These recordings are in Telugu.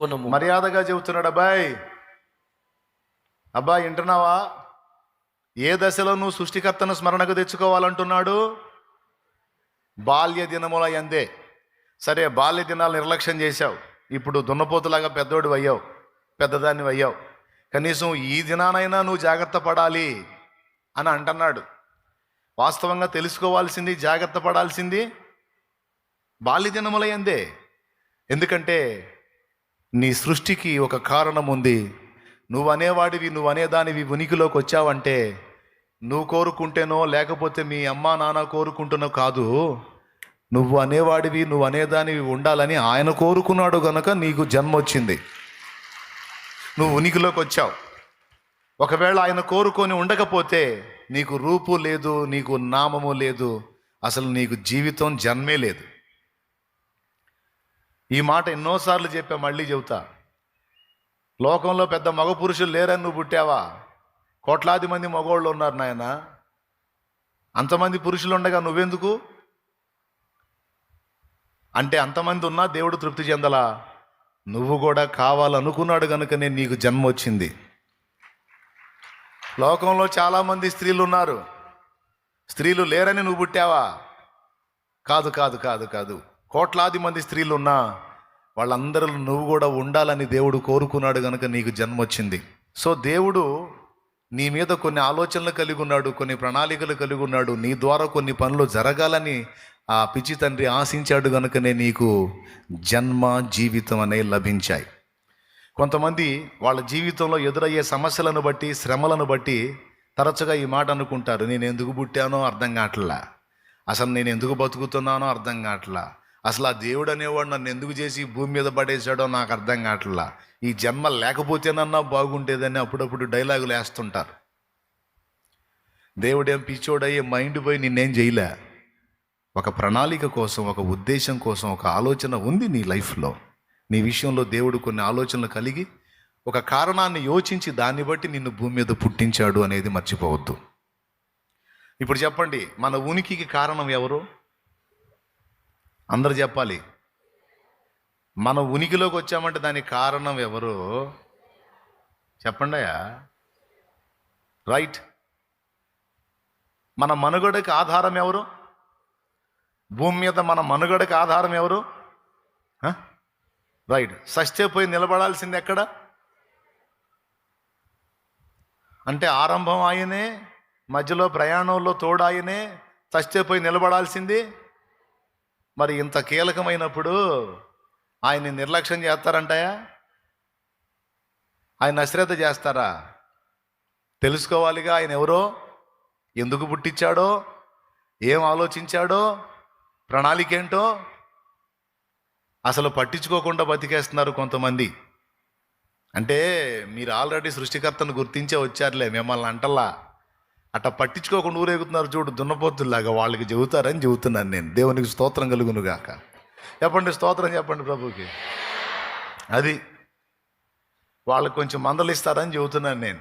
కొనము మర్యాదగా చెబుతున్నాడు అబ్బాయి అబ్బాయి వింటున్నావా? ఏ దశలో నువ్వు సృష్టికర్తను స్మరణకు తెచ్చుకోవాలంటున్నాడు? బాల్య దినముల ఎందే సరే బాల్య దినాలు నిర్లక్ష్యం చేశావు. ఇప్పుడు దున్నపోతులాగా పెద్దోడు అయ్యావు పెద్దదాన్ని అయ్యావు. కనీసం ఈ దినానైనా నువ్వు జాగ్రత్త పడాలి అని అంటున్నాడు. వాస్తవంగా తెలుసుకోవాల్సింది జాగ్రత్త పడాల్సింది బాల్య దినముల ఎందే ఎందుకంటే నీ సృష్టికి ఒక కారణం ఉంది. నువ్వు అనేవాడివి నువ్వు అనేదానివి ఉనికిలోకి వచ్చావంటే నువ్వు కోరుకుంటేనో లేకపోతే మీ అమ్మా నాన్న కోరుకుంటున్నో కాదు. నువ్వు అనేవాడివి నువ్వు అనేదానివి ఉండాలని ఆయన కోరుకున్నాడు గనక నీకు జన్మ వచ్చింది. నువ్వు ఉనికిలోకి వచ్చావు. ఒకవేళ ఆయన కోరుకొని ఉండకపోతే నీకు రూపు లేదు నీకు నామము లేదు. అసలు నీకు జీవితం జన్మే లేదు. ఈ మాట ఎన్నోసార్లు చెప్పా మళ్ళీ చెబుతా. లోకంలో పెద్ద మగ పురుషులు లేరని నువ్వు పుట్టావా? కోట్లాది మంది మగవాళ్ళు ఉన్నారు నాయన. అంతమంది పురుషులు ఉండగా నువ్వెందుకు? అంటే అంతమంది ఉన్నా దేవుడు తృప్తి చెందలా? నువ్వు కూడా కావాలనుకున్నాడు కనుకనే నీకు జన్మ వచ్చింది. లోకంలో చాలామంది స్త్రీలు ఉన్నారు. స్త్రీలు లేరని నువ్వు పుట్టావా? కాదు కాదు కాదు కాదు. కోట్లాది మంది స్త్రీలు ఉన్నా వాళ్ళందరూ నువ్వు కూడా ఉండాలని దేవుడు కోరుకున్నాడు కనుక నీకు జన్మ వచ్చింది. సో దేవుడు నీ మీద కొన్ని ఆలోచనలు కలిగి ఉన్నాడు కొన్ని ప్రణాళికలు కలిగి ఉన్నాడు. నీ ద్వారా కొన్ని పనులు జరగాలని ఆ పిచ్చి తండ్రి ఆశించాడు కనుకనే నీకు జన్మ జీవితం అనే లభించాయి. కొంతమంది వాళ్ళ జీవితంలో ఎదురయ్యే సమస్యలను బట్టి శ్రమలను బట్టి తరచుగా ఈ మాట అనుకుంటారు. నేను ఎందుకు పుట్టానో అర్థం కావట్లా? అసలు నేను ఎందుకు బతుకుతున్నానో అర్థం కావట్లా? అసలు ఆ దేవుడు అనేవాడు నన్ను ఎందుకు చేసి భూమి మీద పడేసాడో నాకు అర్థం కావట్లా. ఈ జన్మ లేకపోతేనన్నా బాగుండేదని అప్పుడప్పుడు డైలాగులు వేస్తుంటారు. దేవుడేం పిచ్చోడయ్యే మైండ్ పోయి నిన్నేం చేయలే. ఒక ప్రణాళిక కోసం ఒక ఉద్దేశం కోసం ఒక ఆలోచన ఉంది నీ లైఫ్లో. నీ విషయంలో దేవుడు కొన్ని ఆలోచనలు కలిగి ఒక కారణాన్ని యోచించి దాన్ని బట్టి నిన్ను భూమి మీద పుట్టించాడు అనేది మర్చిపోవద్దు. ఇప్పుడు చెప్పండి మన ఉనికికి కారణం ఎవరు? అందరు చెప్పాలి. మన ఉనికిలోకి వచ్చామంటే దానికి కారణం ఎవరు? చెప్పండి రైట్. మన మనుగడకి ఆధారం ఎవరు? భూమి మీద మన మనుగడకి ఆధారం ఎవరు? రైట్. సస్తే పోయి నిలబడాల్సింది ఎక్కడ? అంటే ఆరంభం ఆయనే మధ్యలో ప్రయాణంలో తోడాయనే సస్తే పోయి నిలబడాల్సింది మరి ఇంత కీలకమైనప్పుడు ఆయన్ని నిర్లక్ష్యం చేస్తారంటాయా? ఆయన అశ్రద్ధ చేస్తారా? తెలుసుకోవాలిగా ఆయన ఎవరో? ఎందుకు పుట్టించాడో? ఏం ఆలోచించాడో? ప్రణాళిక ఏంటో అసలు పట్టించుకోకుండా బతికేస్తున్నారు కొంతమంది. అంటే మీరు ఆల్రెడీ సృష్టికర్తను గుర్తించే వచ్చారులే మిమ్మల్ని అంటల్లా. అట్ట పట్టించుకోకుండా ఊరేగుతున్నారు చూడు దున్నపోతుల్లాగా వాళ్ళకి చెబుతారని చెబుతున్నాను నేను. దేవునికి స్తోత్రం కలుగును గాక చెప్పండి స్తోత్రం చెప్పండి ప్రభుకి అది వాళ్ళకి కొంచెం మందలిస్తారని చెబుతున్నాను నేను.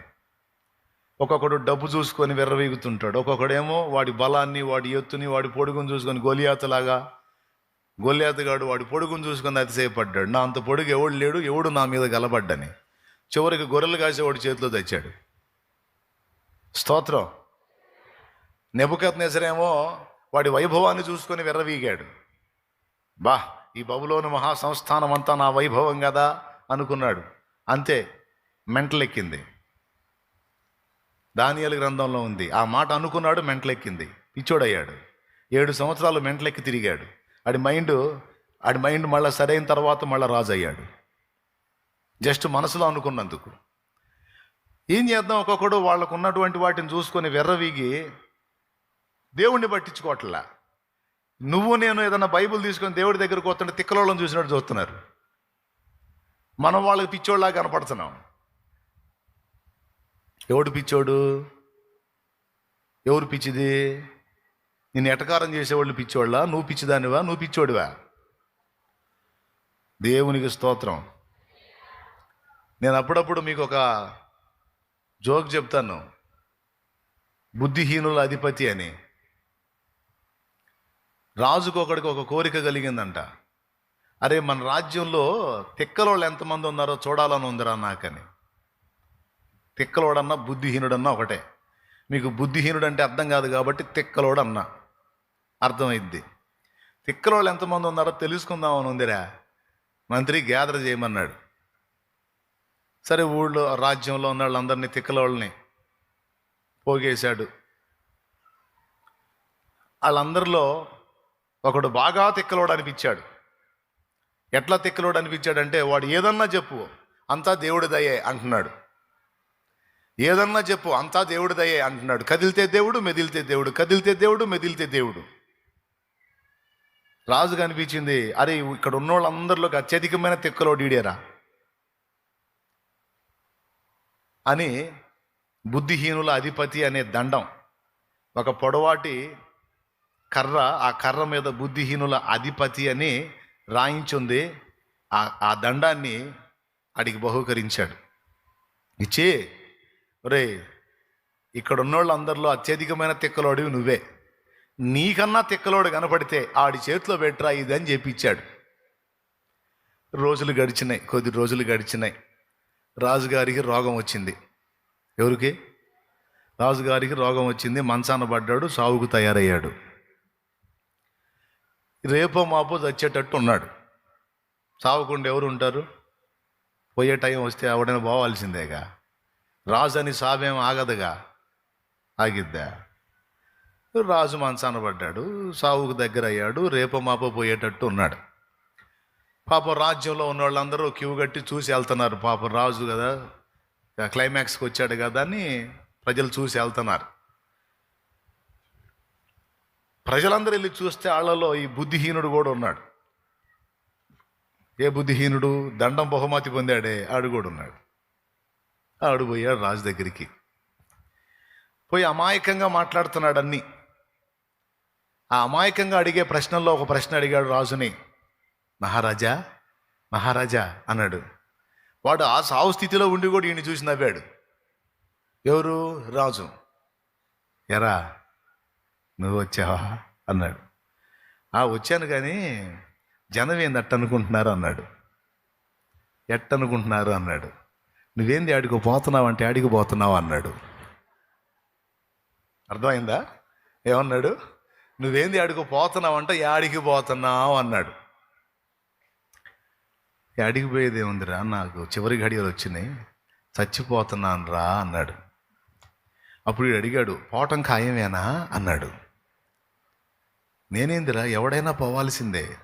ఒక్కొక్కడు డబ్బు చూసుకొని విర్రవీగుతుంటాడు. ఒక్కొక్కడేమో వాడి బలాన్ని వాడి ఎత్తుని వాడి పొడుగుని చూసుకొని గోలియాతలాగా గొల్లేతగాడు వాడి పొడుగును చూసుకొని అతిశయపడ్డాడు. నా అంత పొడుగు ఎవడు లేడు ఎవడు నా మీద గలబడ్డని. చివరికి గొర్రెలు కాసేవాడి చేతిలో తెచ్చాడు. స్తోత్రం. నెబుకత్ నెజరేమో వాడి వైభవాన్ని చూసుకొని విర్రవీగాడు. బా ఈ బబులోని మహాసంస్థానం అంతా నా వైభవం కదా అనుకున్నాడు. అంతే మెంటలెక్కింది. దానియాల గ్రంథంలో ఉంది ఆ మాట అనుకున్నాడు మెంటలెక్కింది. పిచ్చోడయ్యాడు. ఏడు సంవత్సరాలు మెంటలెక్కి తిరిగాడు. ఆడి మైండ్ ఆడి మైండ్ మళ్ళీ సరైన తర్వాత మళ్ళీ రాజు అయ్యాడు జస్ట్ మనసులో అనుకున్నందుకు. ఏం చేద్దాం ఒక్కొక్కడు వాళ్ళకు ఉన్నటువంటి వాటిని చూసుకొని వెర్రవీగి దేవుణ్ణి పట్టించుకోవట్లా. నువ్వు నేను ఏదైనా బైబిల్ తీసుకొని దేవుడి దగ్గరకు వస్తుంటే తిక్కలోళ్ళని చూసినట్టు చూస్తున్నారు. మనం వాళ్ళకి పిచ్చోళ్ళలా కనపడుతున్నాం. ఎవడు పిచ్చోడు? ఎవరు పిచ్చిది? నేను ఎటకారం చేసేవాళ్ళు పిచ్చోళ్ళ? నువ్వు పిచ్చిదానివా? నువ్వు పిచ్చోడివా? దేవునికి స్తోత్రం. నేను అప్పుడప్పుడు మీకు ఒక జోక్ చెప్తాను. బుద్ధిహీనుల అధిపతి అని. రాజుకు ఒకడికి ఒక కోరిక కలిగిందంట. అరే మన రాజ్యంలో తిక్కలోళ్ళు ఎంతమంది ఉన్నారో చూడాలని ఉందిరా నాకని. తిక్కలోడన్నా బుద్ధిహీనుడన్నా ఒకటే. మీకు బుద్ధిహీనుడు అంటే అర్థం కాదు కాబట్టి తిక్కలోడు అన్నా అర్థమైద్ది తిక్కలోళ్ళు ఎంతమంది ఉన్నారో తెలుసుకుందామని ఉందిరా. మంత్రి గ్యాదర్ చేయమన్నాడు. సరే ఊళ్ళో రాజ్యంలో ఉన్న వాళ్ళందరినీ తిక్కలోళ్ళని పోగేశాడు. వాళ్ళందరిలో ఒకడు బాగా తిక్కలోడు అనిపించాడు. ఎట్లా తిక్కలోడు అనిపించాడంటే వాడు ఏదన్నా చెప్పు అంతా దేవుడి దయే అంటున్నాడు. ఏదన్నా చెప్పు అంతా దేవుడి దయే అంటున్నాడు. కదిలితే దేవుడు మెదిలితే దేవుడు కదిలితే దేవుడు మెదిలితే దేవుడు. రాజుగా అనిపించింది అరే ఇక్కడ ఉన్న వాళ్ళందరిలోకి అత్యధికమైన తిక్కలోడు ఈడేరా అని బుద్ధిహీనుల అధిపతి అనే దండం. ఒక పొడవాటి కర్ర ఆ కర్ర మీద బుద్ధిహీనుల అధిపతి అని రాయించుంది. ఆ ఆ దండాన్ని అడిగి బహుకరించాడు. ఇచ్చే రే ఇక్కడ ఉన్నోళ్ళందరిలో అత్యధికమైన తిక్కలోడివి నువ్వే. నీకన్నా తిక్కలోడు కనపడితే ఆడి చేతిలో పెట్టరా ఇది అని చెప్పి ఇచ్చాడు రోజులు గడిచినాయి కొద్ది రోజులు గడిచినాయి. రాజుగారికి రోగం వచ్చింది. ఎవరికి? రాజుగారికి రోగం వచ్చింది మంచాన పడ్డాడు సావుకు తయారయ్యాడు. రేపో మాపో చచ్చేటట్టు ఉన్నాడు. సావకుండా ఎవరు ఉంటారు? పోయే టైం వస్తే ఎవడైనా పోవాల్సిందేగా. రాజు అని సావేం ఆగదుగా? ఆగిద్దా? రాజు మంచాన పడ్డాడు సావుకు దగ్గర అయ్యాడు రేపో మాపో పోయేటట్టు ఉన్నాడు. పాపం రాజ్యంలో ఉన్న వాళ్ళందరూ క్యూ కట్టి చూసి వెళ్తున్నారు. పాపం రాజు కదా క్లైమాక్స్కి వచ్చాడు కదా అని ప్రజలు చూసి వెళ్తున్నారు. ప్రజలందరూ వెళ్ళి చూస్తే వాళ్ళలో ఈ బుద్ధిహీనుడు కూడా ఉన్నాడు. ఏ బుద్ధిహీనుడు? దండం బహుమతి పొందాడే ఆడు కూడా ఉన్నాడు. ఆడు పోయాడు రాజు దగ్గరికి. పోయి అమాయకంగా మాట్లాడుతున్నాడు అన్ని. ఆ అమాయకంగా అడిగే ప్రశ్నల్లో ఒక ప్రశ్న అడిగాడు రాజుని. మహారాజా మహారాజా అన్నాడు. వాడు ఆ సావు స్థితిలో ఉండి కూడా ఈయన చూసి నవ్వాడు. ఎవరు? రాజు. ఎరా నువ్వు వచ్చావా? అన్నాడు. ఆ వచ్చాను కానీ జనం ఏంది అట్టనుకుంటున్నారు అన్నాడు. ఎట్టనుకుంటున్నారు అన్నాడు. నువ్వేంది ఆడికి పోతున్నావు అంటే ఆడికి పోతున్నావు? అన్నాడు. అర్థమైందా? ఏమన్నాడు? నువ్వేంది ఆడికి పోతున్నావు అంటే యాడికి పోతున్నావు? అన్నాడు. యాడికి పోయేది ఏముందిరా? నాకు చివరి ఘడియలు వచ్చినాయి. చచ్చిపోతున్నాను రా అన్నాడు. అప్పుడు అడిగాడు పోవటం ఖాయమేనా? అన్నాడు. నేనేందిరా ఎవడైనా పోవాల్సిందే.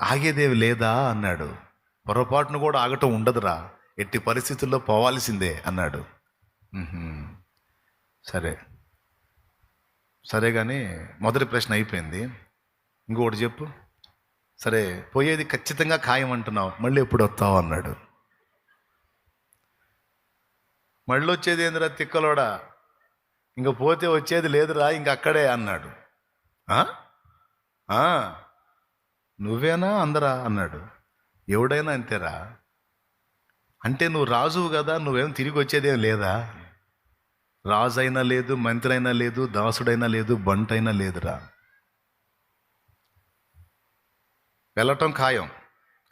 ఆగేదేవి లేదా అన్నాడు. పొరపాటును కూడా ఆగటం ఉండదురా ఎట్టి పరిస్థితుల్లో పోవాల్సిందే అన్నాడు. సరే సరే. కానీ మొదటి ప్రశ్న అయిపోయింది. ఇంకొకటి చెప్పు. సరే పోయేది ఖచ్చితంగా ఖాయం అంటున్నావు మళ్ళీ ఎప్పుడు వస్తావు అన్నాడు. మళ్ళీ వచ్చేది ఏందిరా తిక్కలోడా? ఇంక పోతే వచ్చేది లేదురా ఇంక అక్కడే అన్నాడు. నువ్వేనా అందరా? అన్నాడు. ఎవడైనా అంతేరా? అంటే నువ్వు రాజువు కదా నువ్వేం తిరిగి వచ్చేదేం లేదా? రాజు అయినా లేదు మంత్రి అయినా లేదు దాసుడైనా లేదు బంటైనా లేదురా. వెళ్ళటం ఖాయం.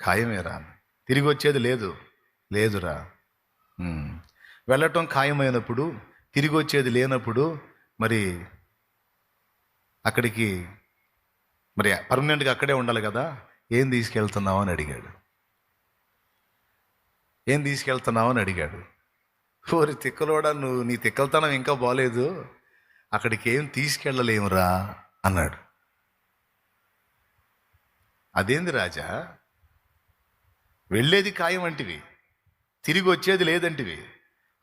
ఖాయమేరా. తిరిగి వచ్చేది లేదు. లేదురా. వెళ్ళటం ఖాయమైనప్పుడు తిరిగి వచ్చేది లేనప్పుడు మరి అక్కడికి మరి పర్మనెంట్గా అక్కడే ఉండాలి కదా? ఏం తీసుకెళ్తున్నావు అని అడిగాడు. ఏం తీసుకెళ్తున్నావు అని అడిగాడు. ఓరి తిక్కలోడా నువ్వు నీ తిక్కలతనం ఇంకా బాలేదు. అక్కడికి ఏం తీసుకెళ్ళలేమురా అన్నాడు. అదేంది రాజా? వెళ్ళేది ఖాయం అంటివి. తిరిగి వచ్చేది లేదంటివి.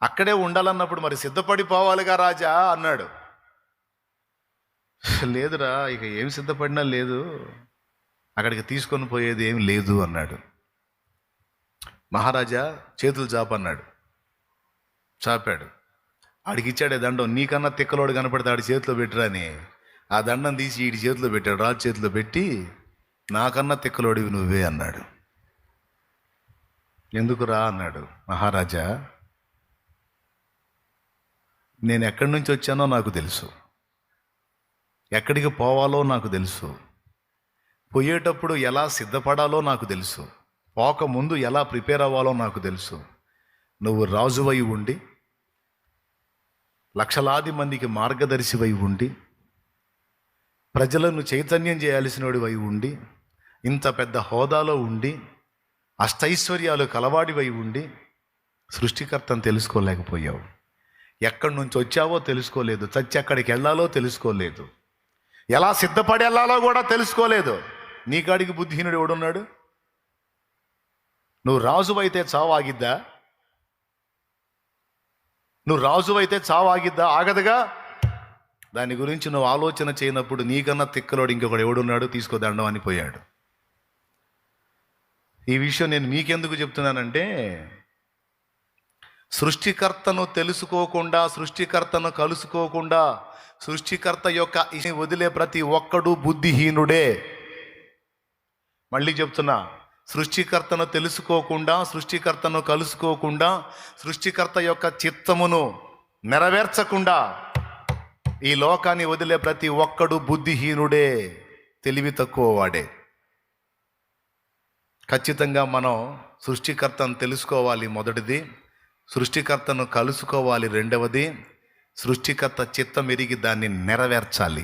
అక్కడే ఉండాలన్నప్పుడు మరి సిద్ధపడిపోవాలిగా రాజా అన్నాడు. లేదురా ఇక ఏం సిద్ధపడినా లేదు. అక్కడికి తీసుకొని పోయేది ఏం లేదు అన్నాడు. మహారాజా చేతులు చాపన్నాడు చాపాడు. ఆడికి ఇచ్చాడే దండం నీకన్నా తిక్కలోడు కనపడితే ఆడి చేతిలో పెట్టిరా అని. ఆ దండం తీసి ఈడి చేతిలో పెట్టాడు రాజు చేతిలో పెట్టి నాకన్నా తిక్కలోడివి నువ్వే అన్నాడు. ఎందుకురా? అన్నాడు మహారాజా. నేను ఎక్కడి నుంచి వచ్చానో నాకు తెలుసు. ఎక్కడికి పోవాలో నాకు తెలుసు. పోయేటప్పుడు ఎలా సిద్ధపడాలో నాకు తెలుసు. పోక ముందు ఎలా ప్రిపేర్ అవ్వాలో నాకు తెలుసు. నువ్వు రాజువై ఉండి లక్షలాది మందికి మార్గదర్శివై ఉండి ప్రజలను చైతన్యం చేయాల్సినోడివై ఉండి ఇంత పెద్ద హోదాలో ఉండి అష్టైశ్వర్యాలు కలవాడివై ఉండి సృష్టికర్తను తెలుసుకోలేకపోయావు. ఎక్కడి నుంచి వచ్చావో తెలుసుకోలేదు. చచ్చి ఎక్కడికి వెళ్ళాలో తెలుసుకోలేదు. ఎలా సిద్ధపడి వెళ్ళాలో కూడా తెలుసుకోలేదు. నీ కాడికి బుద్ధిహీనుడు ఎవడున్నాడు? నువ్వు రాజువైతే చావాగిద్దా నువ్వు రాజువైతే చావు ఆగిద్దా? ఆగదుగా? దాని గురించి నువ్వు ఆలోచన చేయనప్పుడు నీకన్నా తిక్కలోడు ఇంకొకడు ఎవడున్నాడు? తీసుకోదండం అని పోయాడు. ఈ విషయం నేను మీకెందుకు చెప్తున్నానంటే సృష్టికర్తను తెలుసుకోకుండా సృష్టికర్తను కలుసుకోకుండా సృష్టికర్త యొక్క ఇని వదిలే ప్రతి ఒక్కడు బుద్ధిహీనుడే. మళ్ళీ చెప్తున్నా సృష్టికర్తను తెలుసుకోకుండా సృష్టికర్తను కలుసుకోకుండా సృష్టికర్త యొక్క చిత్తమును నెరవేర్చకుండా ఈ లోకాన్ని వదిలే ప్రతి ఒక్కడు బుద్ధిహీనుడే తెలివి తక్కువ వాడే. ఖచ్చితంగా మనం సృష్టికర్తను తెలుసుకోవాలి మొదటిది సృష్టికర్తను కలుసుకోవాలి రెండవది సృష్టికర్త చిత్తం ఎరిగి దాన్ని నెరవేర్చాలి.